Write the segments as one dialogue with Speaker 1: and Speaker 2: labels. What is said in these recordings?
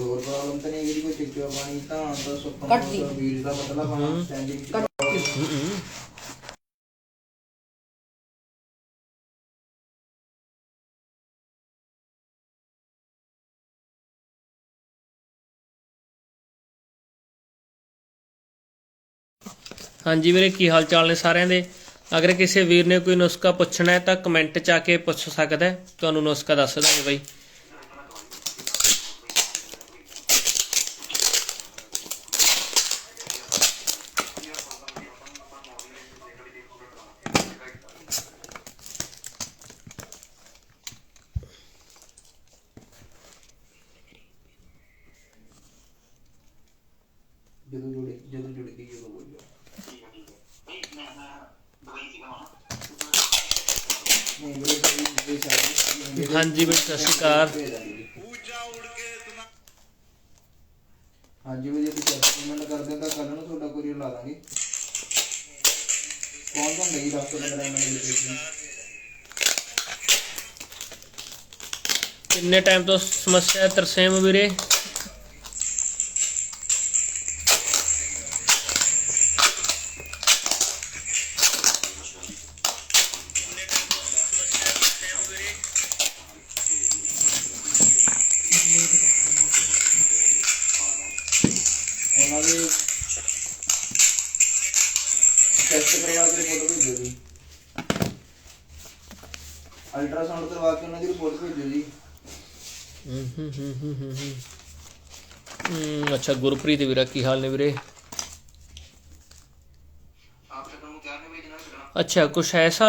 Speaker 1: ਕੋਈ ਹੋਰ ਪ੍ਰੋਬਲਮ ਤਾਂ ਨਹੀਂ ਹੈਗੀ ਕੋਈ ਚਿੱਟਾ ਪਾਣੀ ਤਾਂ ਤਾਂ ਸੁੱਕਾ
Speaker 2: ਕੱਟ ਦੀ।
Speaker 1: ਵੀਰ ਦਾ ਮਤਲਬ ਹਾਂ। ਸਟੈਂਡਿੰਗ
Speaker 3: ਹਾਂਜੀ ਵੀਰੇ ਕੀ ਹਾਲ ਚਾਲ ਨੇ ਸਾਰਿਆਂ ਦੇ? ਅਗਰ ਕਿਸੇ ਵੀਰ ਨੇ ਕੋਈ ਨੁਸਖਾ ਪੁੱਛਣਾ ਹੈ ਤਾਂ ਕਮੈਂਟ 'ਚ ਆ ਕੇ ਪੁੱਛ ਸਕਦਾ ਹੈ। ਤੁਹਾਨੂੰ ਨੁਸਖਾ ਦੱਸ ਦਾਂਗੇ ਬਾਈ
Speaker 1: ਜਦੋਂ ਜੁੜੇ ਜਦੋਂ ਜੁੜ ਗਈ ਜਦੋਂ ਬੋਲਿਓ ਨਹੀਂ ਵੀਰੇ ਕੋਈ ਸਾਡੀ
Speaker 3: ਹਾਂਜੀ ਬਈ ਸਤਿ ਸ਼੍ਰੀ ਅਕਾਲ।
Speaker 1: ਹਾਂਜੀ ਵੀ ਜੇ ਤੁਸੀਂ ਐਕਸਪੈਰੀਮੈਂਟ ਕਰਦੇ ਤਾਂ ਕੱਲ ਨੂੰ ਤੁਹਾਡਾ ਕੋਰੀਅਰ ਲਾ ਦਾਂਗੇ। ਕੌਣ ਕੌਣ ਨਹੀਂ ਦੱਸ ਤੋਂ ਮੇਰਾ ਮੈਂ
Speaker 3: ਕਿੰਨੇ ਟਾਈਮ ਤੋਂ ਸਮੱਸਿਆ ਤਰਸੇਮ ਵੀਰੇ
Speaker 1: ਉਹਨਾਂ ਦੇ ਟੈਸਟ ਕਰਵਾ ਕੇ ਰਿਪੋਰਟ ਭੇਜੋ ਜੀ ਅਲਟਰਾਸਾਊਂਡ ਕਰਵਾ ਕੇ ਉਹਨਾਂ ਦੀ ਰਿਪੋਰਟ ਭੇਜੋ ਜੀ।
Speaker 3: ਹਮ, ਅੱਛਾ ਗੁਰਪ੍ਰੀਤ ਵੀਰਾ ਕੀ ਹਾਲ ਨੇ ਵੀਰੇ? ਅੱਛਾ ਕੁਛ ਐਸਾ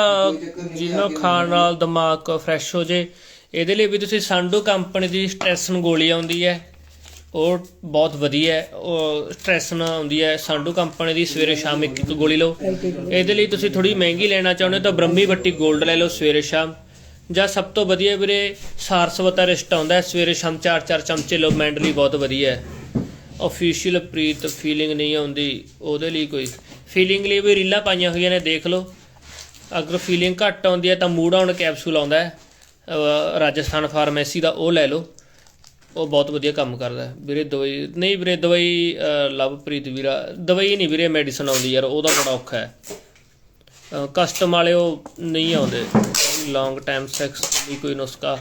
Speaker 3: ਜਿਹਨੂੰ ਖਾਣ ਨਾਲ ਦਿਮਾਗ ਫਰੈਸ਼ ਹੋ ਜੇ। ਇਹਦੇ ਲਈ ਵੀ ਤੁਸੀਂ ਸੰਡੂ ਕੰਪਨੀ ਦੀ ਸਟ੍ਰੈਸਨ ਗੋਲੀ ਆਉਂਦੀ ਹੈ ਉਹ ਬਹੁਤ ਵਧੀਆ ਹੈ ਉਹ ਸਟ੍ਰੈਸਨ ਆਉਂਦੀ ਹੈ ਸੰਡੂ ਕੰਪਨੀ ਦੀ ਸਵੇਰੇ ਸ਼ਾਮ ਇੱਕ ਇੱਕ ਗੋਲੀ ਲਓ। ਇਹਦੇ ਲਈ ਤੁਸੀਂ ਥੋੜੀ ਮਹਿੰਗੀ ਲੈਣਾ ਚਾਹੁੰਦੇ ਹੋ ਤਾਂ ਬ੍ਰਹਮੀ ਬੱਟੀ 골ਡ ਲੈ ਲਓ ਸਵੇਰੇ ਸ਼ਾਮ। ਜਾਂ ਸਭ ਤੋਂ ਵਧੀਆ ਵੀਰੇ ਸਾਰਸਵਤਾ ਰਿਸਟ ਆਉਂਦਾ ਹੈ, ਸਵੇਰੇ ਸ਼ਾਮ 4-4 ਚਮਚੇ ਲਓ ਮੈਂਟਲੀ ਬਹੁਤ ਵਧੀਆ ਹੈ। ਅਫੀਸ਼ੀਅਲ ਪ੍ਰੀਤ ਫੀਲਿੰਗ ਨਹੀਂ ਆਉਂਦੀ ਉਹਦੇ ਲਈ ਕੋਈ। ਫੀਲਿੰਗ ਲਈ ਵੀ ਰੀਲਾਂ ਪਾਈਆਂ ਹੋਈਆਂ ਨੇ ਦੇਖ ਲਓ। ਅਗਰ ਫੀਲਿੰਗ ਘੱਟ ਆਉਂਦੀ ਹੈ ਤਾਂ ਮੂਡ ਆਉਣ ਕੈਪਸੂਲ ਆਉਂਦਾ ਹੈ। ਰਾਜਸਥਾਨ ਫਾਰਮੇਸੀ ਦਾ ਉਹ ਲੈ ਲਓ। ਉਹ ਬਹੁਤ ਵਧੀਆ ਕੰਮ ਕਰਦਾ ਵੀਰੇ ਦਵਾਈ ਨਹੀਂ ਵੀਰੇ ਦਵਾਈ ਅਹ ਲਵਪ੍ਰੀਤ ਵੀਰਾ ਦਵਾਈ ਨਹੀਂ ਵੀਰੇ ਮੈਡੀਸਨ ਆਉਂਦੀ ਯਾਰ ਉਹਦਾ ਬੜਾ ਔਖਾ ਹੈ। ਕਸਟਮ ਵਾਲੇ ਉਹ ਨਹੀਂ ਆਉਂਦੇ। ਲੌਂਗ ਟਾਈਮ ਸੈਕਸ ਦੀ ਕੋਈ ਨੁਸਖਾ।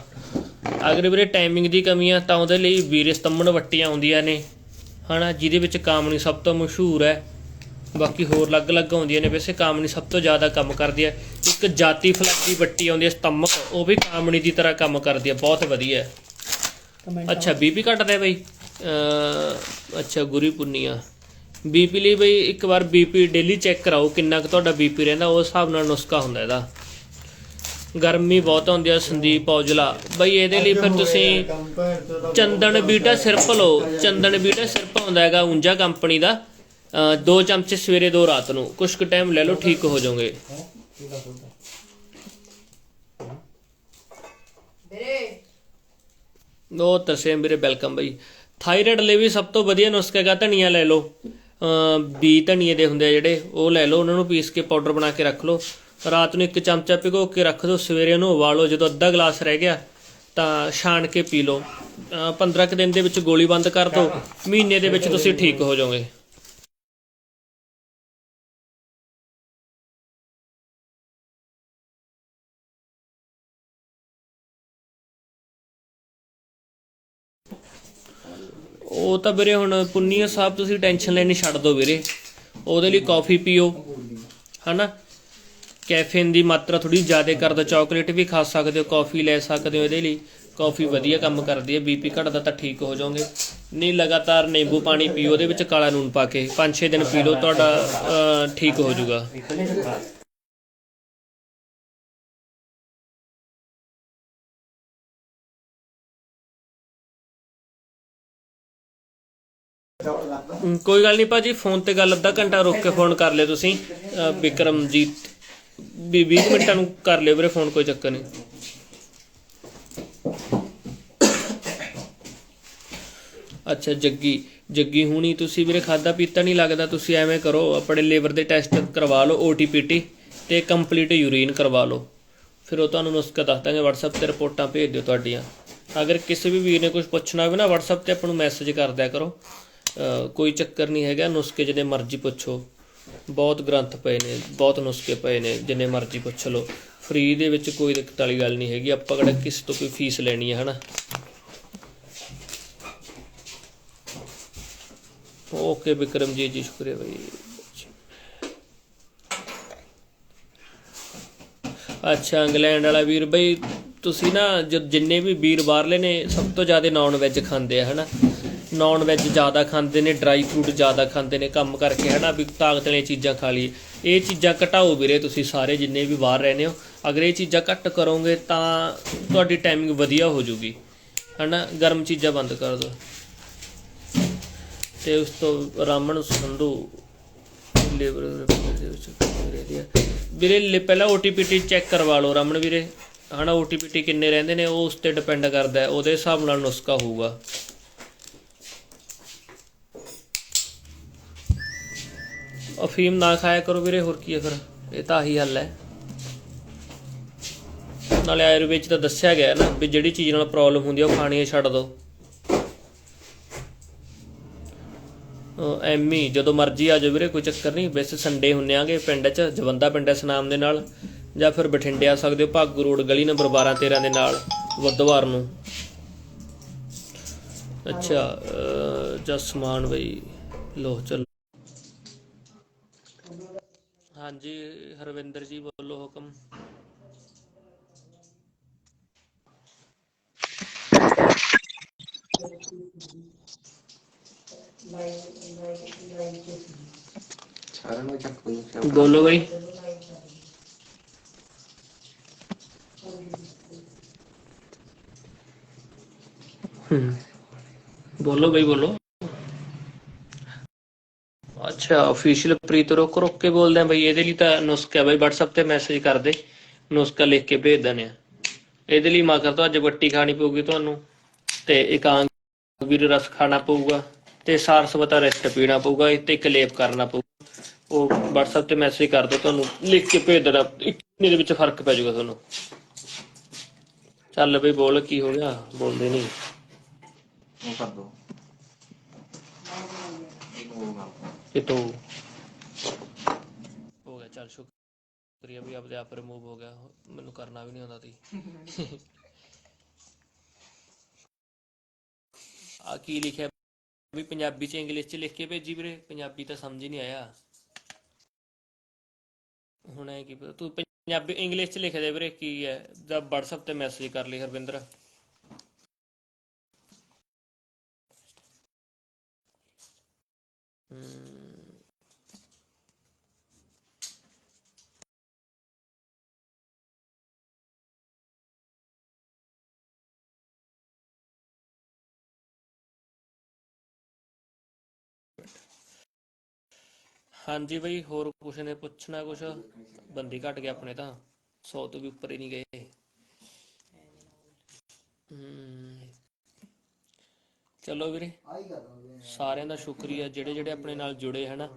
Speaker 3: ਅਗਰ ਵੀਰੇ ਟਾਈਮਿੰਗ ਦੀ ਕਮੀ ਆ ਤਾਂ ਉਹਦੇ ਲਈ ਵੀਰੇ ਸਤੰਭਣ ਵੱਟੀਆਂ ਆਉਂਦੀਆਂ ਨੇ। ਹਨਾ ਜਿਹਦੇ ਵਿੱਚ ਕਾਮਣੀ ਸਭ ਤੋਂ ਮਸ਼ਹੂਰ ਹੈ। ਬਾਕੀ ਹੋਰ ਅਲੱਗ-ਅਲੱਗ ਆਉਂਦੀਆਂ ਨੇ ਵੈਸੇ ਕਾਮਣੀ ਸਭ ਤੋਂ ਜ਼ਿਆਦਾ ਕੰਮ ਕਰਦੀ ਹੈ। ਇੱਕ ਜਾਤੀ ਫਲਕ ਵੱਟੀ ਆਉਂਦੀ ਹੈ ਸਤੰਮਕ ਉਹ ਵੀ ਕਾਮਣੀ ਦੀ ਤਰ੍ਹਾਂ ਕੰਮ ਕਰਦੀ ਹੈ ਬਹੁਤ ਵਧੀਆ ਅੱਛਾ ਬੀਪੀ ਘਟਦਾ ਹੈ ਬਈ? ਅੱਛਾ ਗੁਰੀ ਪੁੰਨੀਆ। ਬੀਪੀ ਲਈ ਬਈ ਇੱਕ ਵਾਰ ਬੀਪੀ ਡੇਲੀ ਚੈੱਕ ਕਰਾਓ ਕਿੰਨਾ ਕੁ ਤੁਹਾਡਾ ਬੀਪੀ ਰਹਿੰਦਾ ਉਸ ਹਿਸਾਬ ਨਾਲ ਨੁਸਖਾ ਹੁੰਦਾ ਇਹਦਾ। ਗਰਮੀ ਬਹੁਤ ਹੁੰਦੀ ਹੈ ਸੰਦੀਪ ਔਜਲਾ। ਬਈ ਇਹਦੇ ਲਈ ਫਿਰ ਤੁਸੀਂ ਚੰਦਨ ਬੀਟਾ ਸਿਰਪ ਲਓ ਚੰਦਨ ਬੀਟਾ ਸਿਰਪ ਹੁੰਦਾ ਹੈਗਾ ਉਂਜਾ ਕੰਪਨੀ ਦਾ ਦੋ ਚਮਚੇ ਸਵੇਰੇ ਦੋ ਰਾਤ ਨੂੰ। ਕੁਛ ਕੁ ਟਾਈਮ ਲੈ ਲਓ ਠੀਕ ਹੋ ਜਾਓਗੇ। ਉਹ ਤਸੇ ਵੀਰੇ ਵੈਲਕਮ ਬਈ। ਥਾਇਰਾਇਡ ਲਈ ਵੀ ਸਭ ਤੋਂ ਵਧੀਆ ਨੁਸਖਾ ਹੈਗਾ ਧਨੀਆ ਲੈ ਲਓ। ਅਮ ਬੀ ਧਨੀਏ ਦੇ ਹੁੰਦੇ ਆ ਜਿਹੜੇ ਉਹ ਲੈ ਲਓ ਉਹਨਾਂ ਨੂੰ ਪੀਸ ਕੇ ਪਾਊਡਰ ਬਣਾ ਕੇ ਰੱਖ ਲਓ। ਰਾਤ ਨੂੰ ਇੱਕ ਚਮਚਾ ਭਿਗੋ ਕੇ ਰੱਖ ਦਿਓ ਸਵੇਰੇ ਉਹਨੂੰ ਉਬਾਲੋ, ਜਦੋਂ ਅੱਧਾ ਗਲਾਸ ਰਹਿ ਗਿਆ, ਤਾਂ ਛਾਣ ਕੇ ਪੀ ਲਓ। 15 ਕੁ ਦਿਨ ਦੇ ਵਿੱਚ ਗੋਲੀ ਬੰਦ ਕਰ ਦਿਓ ਮਹੀਨੇ ਦੇ ਵਿੱਚ ਤੁਸੀਂ ਠੀਕ ਹੋ ਜਾਓਗੇ। ਉਹ ਤਾਂ ਵੀਰੇ ਹੁਣ ਪੁੰਨੀਆ ਸਾਹਿਬ ਤੁਸੀਂ ਟੈਨਸ਼ਨ ਲੈਣੀ ਛੱਡ ਦਿਓ ਵੀਰੇ। ਉਹਦੇ ਲਈ ਕਾਫੀ ਪੀਓ, ਹਨਾ? ਕੈਫੀਨ ਦੀ ਮਾਤਰਾ ਥੋੜੀ ਜ਼ਿਆਦਾ ਕਰ ਦਿਓ ਚਾਕਲੇਟ ਵੀ ਖਾ ਸਕਦੇ ਹੋ ਕਾਫੀ ਲੈ ਸਕਦੇ ਹੋ ਇਹਦੇ ਲਈ। ਕਾਫੀ ਵਧੀਆ ਕੰਮ ਕਰਦੀ ਹੈ ਬੀਪੀ ਘਟਦਾ ਤਾਂ ਠੀਕ ਹੋ ਜਾਓਗੇ। ਨਹੀਂ ਲਗਾਤਾਰ ਨਿੰਬੂ ਪਾਣੀ ਪੀਓ ਉਹਦੇ ਵਿੱਚ ਕਾਲਾ ਨੂਨ ਪਾ ਕੇ 5-6 ਦਿਨ ਪੀ ਲਓ ਤੁਹਾਡਾ ਠੀਕ ਹੋ ਜਾਊਗਾ। ਕੋਈ ਗੱਲ ਨਹੀਂ ਭਾਜੀ ਫੋਨ ਤੇ ਗੱਲ ਅੱਧਾ ਘੰਟਾ ਰੁਕ ਕੇ ਫੋਨ ਕਰ ਲਿਓ ਤੁਸੀਂ ਅਹ, ਵਿਕਰਮਜੀਤ। ਵੀ 20 ਮਿੰਟਾਂ ਨੂੰ ਕਰ ਲਿਓ ਵੀਰੇ ਫੋਨ, ਕੋਈ ਚੱਕਰ ਨਹੀਂ। ਅੱਛਾ, ਜੱਗੀ ਜੱਗੀ ਹੁਣੀ ਤੁਸੀਂ ਵੀਰੇ ਖਾਦਾ ਪੀਤਾ ਨਹੀਂ ਲੱਗਦਾ, ਤੁਸੀਂ ਐਵੇਂ ਕਰੋ, ਆਪਣੇ ਲੀਵਰ ਦੇ ਟੈਸਟ ਕਰਵਾ ਲਓ ਓਟੀਪੀਟੀ ਤੇ ਕੰਪਲੀਟ ਯੂਰੀਨ ਕਰਵਾ ਲਓ। ਫਿਰ ਉਹ ਤੁਹਾਨੂੰ ਨੁਸਖਾ ਦੱਸ ਦਾਂਗੇ, WhatsApp ਤੇ ਰਿਪੋਰਟਾਂ ਭੇਜ ਦਿਓ ਤੁਹਾਡੀਆਂ। ਅਗਰ ਕਿਸੇ ਵੀ ਵੀਰ ਨੇ ਕੁਝ ਪੁੱਛਣਾ ਹੋਵੇ ਨਾ, WhatsApp ਤੇ ਆਪਾਂ ਨੂੰ ਮੈਸੇਜ ਕਰ ਦਿਆ ਕਰੋ। ਕੋਈ ਚੱਕਰ ਨਹੀਂ ਹੈਗਾ, ਨੁਸਖੇ ਜਿੰਨੇ ਮਰਜ਼ੀ ਪੁੱਛੋ। ਬਹੁਤ ਗ੍ਰੰਥ ਪਏ ਨੇ, ਬਹੁਤ ਨੁਸਖੇ ਪਏ ਨੇ, ਜਿੰਨੇ ਮਰਜ਼ੀ ਪੁੱਛ ਲਓ। ਫ੍ਰੀ ਦੇ ਵਿੱਚ ਕੋਈ ਦਿੱਕਤ ਵਾਲੀ ਗੱਲ ਨਹੀਂ ਹੈਗੀ, ਆਪਾਂ ਕਿਹੜਾ ਕਿਸੇ ਤੋਂ ਕੋਈ ਫੀਸ ਲੈਣੀ ਹੈ ਹਨਾ? ਓਕੇ ਵਿਕਰਮ ਜੀ ਜੀ ਸ਼ੁਕਰੀਆ ਭਾਈ ਅੱਛਾ, ਇੰਗਲੈਂਡ ਵਾਲਾ ਵੀਰ, ਬਈ ਤੁਸੀਂ ਨਾ ਜਿੰਨੇ ਵੀ ਵੀਰ ਬਾਹਰਲੇ ਨੇ, ਸਭ ਤੋਂ ਜ਼ਿਆਦਾ ਨਾਨ ਵੈਜ ਖਾਂਦੇ ਆ, ਹਨਾ? ਨਾਨ ਵੈਜ ਜ਼ਿਆਦਾ ਖਾਂਦੇ ਨੇ ਡਰਾਈ ਫਰੂਟ ਜ਼ਿਆਦਾ ਖਾਂਦੇ ਨੇ, ਕੰਮ ਕਰਕੇ ਹਨਾ, ਵੀ ਤਾਕਤ ਵਾਲੀਆਂ ਚੀਜ਼ਾਂ ਖਾ ਲਈ ਇਹ ਚੀਜ਼ਾਂ ਘਟਾਓ ਵੀਰੇ ਤੁਸੀਂ ਸਾਰੇ ਜਿੰਨੇ ਵੀ ਬਾਹਰ ਰਹਿੰਦੇ ਹੋ। ਅਗਰ ਇਹ ਚੀਜ਼ਾਂ ਘੱਟ ਕਰੋਗੇ ਤਾਂ ਤੁਹਾਡੀ ਟਾਈਮਿੰਗ ਵਧੀਆ ਹੋ ਜੂਗੀ। ਹਨਾ, ਗਰਮ ਚੀਜ਼ਾਂ ਬੰਦ ਕਰ ਦਿਓ ਤੇ ਉਸ ਤੋਂ ਰਾਮਣ ਸੰਧੂ ਲੇਬਰ ਦੇ ਵਿੱਚ ਮੇਰੇ ਦੀ ਆ। ਵੀਰੇ, ਲੇ- ਪਹਿਲਾਂ ਓਟੀਪੀਟੀ ਚੈੱਕ ਕਰਵਾ ਲਓ ਰਮਨ ਵੀਰੇ। ਹਨਾ ਓਟੀਪੀਟੀ ਕਿੰਨੇ ਰਹਿੰਦੇ ਨੇ, ਉਹ ਉਸ ਤੇ ਡਿਪੈਂਡ ਕਰਦਾ ਉਹਦੇ ਹਿਸਾਬ ਨਾਲ ਨੁਸਖਾ ਹੋਊਗਾ। ਅਫੀਮ ਨਾ ਖਾਇਆ ਕਰੋ ਵੀਰੇ ਹੋਰ ਕੀ ਹੈ ਫਿਰ? ਇਹ ਤਾਂ ਆਹੀ ਹੱਲ ਹੈ। ਨਾਲੇ ਆਯੁਰਵੇਦ 'ਚ ਤਾਂ ਦੱਸਿਆ ਗਿਆ ਨਾ ਵੀ ਜਿਹੜੀ ਚੀਜ਼ ਨਾਲ ਪ੍ਰੋਬਲਮ ਹੁੰਦੀ ਆ ਉਹ ਖਾਣੀ ਛੱਡ ਦਿਓ ਐਮੀ ਜਦੋਂ ਮਰਜ਼ੀ ਆ ਜਾਓ ਵੀਰੇ ਕੋਈ ਚੱਕਰ ਨਹੀਂ। ਵੈਸੇ ਸੰਡੇ ਹੁੰਨੇ ਆਗੇ ਪਿੰਡ 'ਚ ਜਵੰਦਾ ਪਿੰਡ ਇਸ ਨਾਮ ਦੇ ਨਾਲ। ਜਾਂ ਫਿਰ ਬਠਿੰਡੇ ਆ ਸਕਦੇ ਹੋ ਭਾਗੂ ਰੋਡ ਗਲੀ ਨੰਬਰ 12 13 ਦੇ ਨਾਲ ਬੁੱਧਵਾਰ ਨੂੰ। ਅੱਛਾ ਅਹ, ਜਸਮਾਨ ਬਈ ਲੋ ਚਲ। ਹਾਂਜੀ ਹਰਵਿੰਦਰ ਜੀ ਬੋਲੋ ਹੁਕਮ। ਬੋਲੋ ਬਈ ਬੋਲੋ ਬਈ ਬੋਲੋ। ਅੱਛਾ ਅਫੀਸ਼ੀਅਲ ਪ੍ਰੀਤ ਰੋਕ ਰੋਕ ਕੇ ਬੋਲਦੇ ਆ ਬਈ, ਇਹਦੇ ਲਈ ਤਾਂ ਨੁਸਖਾ ਬਈ, WhatsApp ਤੇ ਮੈਸੇਜ ਕਰ ਦੇ, ਨੁਸਖਾ ਲਿਖ ਕੇ ਭੇਜ ਦਨੇ ਆ। ਇਹਦੇ ਲਈ ਮਾਕਰ ਤੋਂ ਅੱਜ ਬੱਟੀ ਖਾਣੀ ਪਊਗੀ ਤੁਹਾਨੂੰ, ਤੇ ਇਕਾਂਗ ਵੀਰ ਰਸ ਖਾਣਾ ਪਊਗਾ, ਤੇ ਸਾਰਸਵਤਾ ਰੈਸਟ ਪੀਣਾ ਪਊਗਾ, ਤੇ ਇੱਕ ਕਰਨਾ ਪਊਗਾ। ਉਹ WhatsApp ਤੇ ਮੈਸੇਜ ਕਰ ਦਿਓ ਤੁਹਾਨੂੰ, ਲਿਖ ਕੇ ਭੇਜ ਦੇਣਾ, ਇੱਕ ਦੇ ਵਿੱਚ ਫ਼ਰਕ ਪੈ ਜਾਊਗਾ ਤੁਹਾਨੂੰ। ਚੱਲ ਬਈ, ਬੋਲ, ਕੀ ਹੋ ਗਿਆ? ਬੋਲਦੇ ਨਹੀਂ
Speaker 1: ਉਹ ਕਰ ਦੋ। ਇੱਕ ਹੋਊਗਾ
Speaker 3: ਹੋ ਗਿਆ, ਚੱਲ ਸ਼ੁਕਰੀਆ ਵੀ ਆਪਦੇ ਆਪ ਰਿਮੂਵ ਹੋ ਗਿਆ। ਮੈਨੂੰ ਕਰਨਾ ਵੀ ਨਹੀਂ ਆਉਂਦਾ ਸੀ। ਆ ਕੀ ਲਿਖਿਆ? ਵੀ ਪੰਜਾਬੀ ਚ ਇੰਗਲਿਸ਼ ਚ ਲਿਖ ਕੇ ਭੇਜੀ ਵੀਰੇ। ਪੰਜਾਬੀ ਤਾਂ ਸਮਝ ਹੀ ਨਹੀਂ ਆਇਆ। ਹੁਣ ਇਹ ਕੀ ਪਤਾ- ਤੂੰ ਪੰਜਾਬੀ ਇੰਗਲਿਸ਼ ਚ ਲਿਖ ਦੇ ਵੀਰੇ, ਕੀ ਹੈ ਜਾਂ WhatsApp ਤੇ ਮੈਸੇਜ ਕਰ ਲਈ ਹਰਵਿੰਦਰ। ਹਮ ਹਾਂਜੀ ਬਈ, ਹੋਰ ਕੁਛ ਨੇ ਪੁੱਛਣਾ ਕੁਛ? ਬੰਦੇ ਘਟ ਗਏ ਆਪਣੇ ਤਾਂ। 100 ਤੋਂ ਵੀ ਉੱਪਰ ਹੀ ਨਹੀਂ ਗਏ। ਚਲੋ ਵੀਰੇ, ਸਾਰਿਆਂ ਦਾ ਸ਼ੁਕਰੀਆ, ਜਿਹੜੇ ਜਿਹੜੇ ਆਪਣੇ ਨਾਲ ਜੁੜੇ, ਹਨਾ?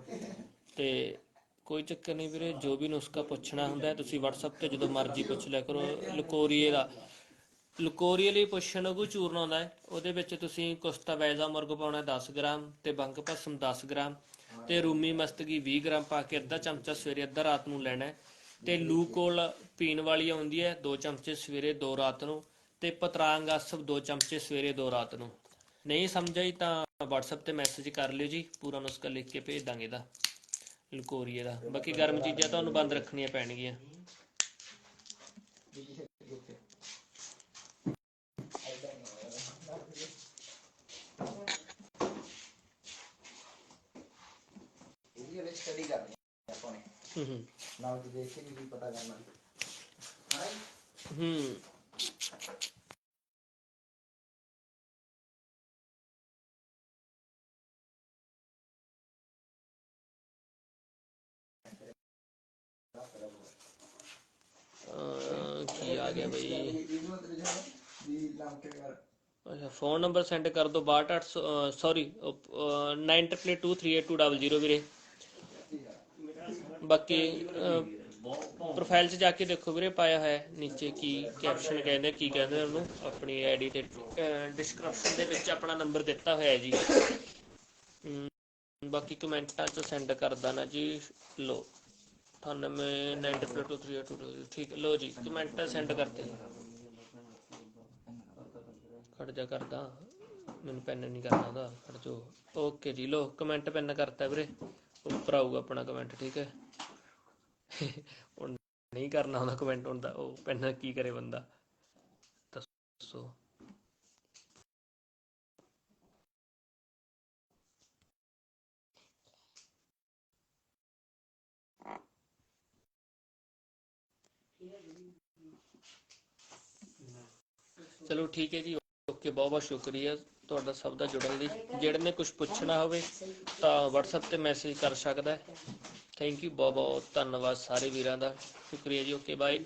Speaker 3: ਤੇ ਕੋਈ ਚੱਕਰ ਨਹੀਂ ਵੀਰੇ, ਜੋ ਵੀ ਨੁਸਖਾ ਪੁੱਛਣਾ ਹੁੰਦਾ ਹੈ ਤੁਸੀਂ WhatsApp ਤੇ ਜਦੋਂ ਮਰਜ਼ੀ ਪੁੱਛ ਲਿਆ ਕਰੋ। ਲਕੋਰੀਏ ਦਾ, ਲਕੋਰੀਏ ਲਈ ਪੁੱਛਣ ਉਹ ਚੂਰਨ ਆਉਂਦਾ ਹੈ। ਉਹਦੇ ਵਿੱਚ ਤੁਸੀਂ ਕੁਸਤਾ, ਵੈਜ਼ਾ, ਮੁਰਗ ਪਾਉਣਾ 10 ਗ੍ਰਾਮ ਤੇ ਬੰਕ ਭਸਮ 10 ਗ੍ਰਾਮ। ਤੇ ਰੂਮੀ ਮਸਤਗੀ 20 ਗ੍ਰਾਮ ਪਾ ਕੇ ਅੱਧਾ ਚਮਚਾ ਸਵੇਰੇ ਅੱਧਾ ਰਾਤ ਨੂੰ ਲੈਣਾ ਹੈ। ਤੇ ਲੂਕੋਲ ਪੀਣ ਵਾਲੀ ਆਉਂਦੀ ਹੈ 2 ਚਮਚੇ ਸਵੇਰੇ 2 ਰਾਤ ਨੂੰ। ਤੇ ਪਤਰਾਂਗ ਅਸਬ 2 ਚਮਚੇ ਸਵੇਰੇ 2 ਰਾਤ ਨੂੰ। ਨਹੀਂ ਸਮਝ ਆਈ ਤਾਂ WhatsApp ਤੇ ਮੈਸੇਜ ਕਰ ਲਿਓ ਜੀ। ਪੂਰਾ ਨੁਸਖਾ ਲਿਖ ਕੇ ਭੇਜ ਦਾਂਗੇ ਦਾ ਲਕੋਰੀਏ ਦਾ। ਬਾਕੀ ਗਰਮ ਚੀਜ਼ਾਂ ਤੁਹਾਨੂੰ ਬੰਦ ਰੱਖਣੀਆਂ ਪੈਣਗੀਆਂ
Speaker 1: ਇਹਦੀ ਹਲੇ ਸਟੱਡੀ ਕਰਨੀ ਹੈ ਆਪਾਂ ਨੇ
Speaker 3: ਹੂੰ ਹੂੰ
Speaker 1: ਨਾਲ ਦੀ ਦੇਖ ਕੇ ਵੀ ਪਤਾ ਕਰਨਾ ਹਾਂ
Speaker 3: ਹੂੰ ਅਹ, ਕੀ ਆ ਗਿਆ ਬਈ
Speaker 1: ਇਹਨੂੰ ਤੇ ਜਿਹੜਾ ਵੀ ਨਾਮ ਕੇ ਕਰ
Speaker 3: ਅੱਛਾ ਫੋਨ ਨੰਬਰ ਸੈਂਡ ਕਰ ਦਿਓ 62800 ਸੌਰੀ 98238200 ਵੀਰੇ ਬਾਕੀ ਪ੍ਰੋਫਾਈਲ 'ਚ ਜਾ ਕੇ ਦੇਖੋ ਵੀਰੇ ਪਾਇਆ ਹੋਇਆ ਹੈ ਨੀਚੇ ਕੀ ਕੈਪਸ਼ਨ ਕਹਿੰਦੇ ਕੀ ਕਹਿੰਦੇ ਉਹਨੂੰ ਆਪਣੀ ਆਈਡੀ ਤੇ ਡਿਸਕ੍ਰਿਪਸ਼ਨ ਦੇ ਵਿੱਚ ਆਪਣਾ ਨੰਬਰ ਦਿੱਤਾ ਹੋਇਆ ਹੈ ਜੀ। ਬਾਕੀ ਕਮੈਂਟਾਂ 'ਚ ਸੈਂਡ ਕਰ ਦੇਣਾ ਜੀ ਲੋ 98922382 ਠੀਕ ਹੈ, ਲੋ ਜੀ ਕਮੈਂਟ ਸੈਂਡ ਕਰਤੇ। ਖੜ ਜਾ ਕਰਦਾ ਮੈਨੂੰ ਪੈਨ ਨਹੀਂ ਕਰਨਾ ਉਹਦਾ ਖੜ ਜੋ ਓਕੇ ਜੀ ਲੋ ਕਮੈਂਟ ਪੈਨ ਕਰਤਾ ਵੀਰੇ ਉੱਪਰ ਆਊਗਾ ਆਪਣਾ ਕਮੈਂਟ ਠੀਕ ਹੈ। ਹੁਣ ਨਹੀਂ ਕਰਨਾ ਹੁੰਦਾ ਕਮੈਂਟ ਹੁੰਦਾ ਉਹ ਪਹਿਲਾਂ ਕੀ ਕਰੇ ਬੰਦਾ। ਦੱਸੋ। ਚਲੋ ਠੀਕ ਹੈ ਜੀ। ਓਕੇ, ਬਹੁਤ ਬਹੁਤ ਸ਼ੁਕਰੀਆ ਤੁਹਾਡਾ ਸਭ ਦਾ ਜੁੜਨ ਲਈ। ਜਿਹੜੇ ਨੇ ਕੁਝ ਪੁੱਛਣਾ ਹੋਵੇ ਤਾਂ WhatsApp ਤੇ ਮੈਸੇਜ ਕਰ ਸਕਦਾ ਹੈ। ਥੈਂਕ ਯੂ ਬਹੁਤ ਬਹੁਤ ਧੰਨਵਾਦ ਸਾਰੇ ਵੀਰਾਂ ਦਾ। ਸ਼ੁਕਰੀਆ ਜੀ, ਓਕੇ ਬਾਏ